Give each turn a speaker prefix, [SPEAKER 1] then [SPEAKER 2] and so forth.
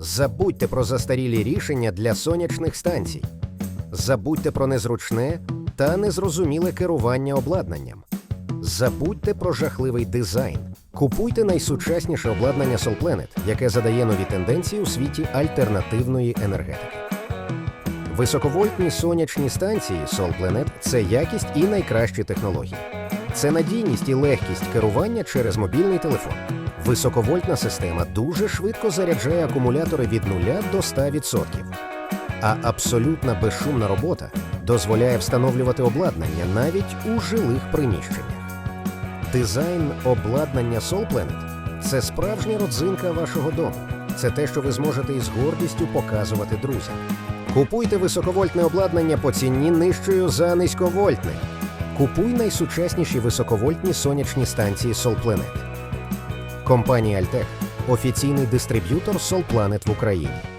[SPEAKER 1] Забудьте про застарілі рішення для сонячних станцій. Забудьте про незручне та незрозуміле керування обладнанням. Забудьте про жахливий дизайн. Купуйте найсучасніше обладнання SolPlanet, яке задає нові тенденції у світі альтернативної енергетики. Високовольтні сонячні станції SolPlanet – це якість і найкращі технології. Це надійність і легкість керування через мобільний телефон. Високовольтна система дуже швидко заряджає акумулятори від 0 до 100%. А абсолютна безшумна робота дозволяє встановлювати обладнання навіть у жилих приміщеннях. Дизайн обладнання SolPlanet – це справжня родзинка вашого дому. Це те, що ви зможете із гордістю показувати друзям. Купуйте високовольтне обладнання по ціні нижчою за низьковольтне. Купуй найсучасніші високовольтні сонячні станції SolPlanet. Компанія Altech – офіційний дистриб'ютор SolPlanet в Україні.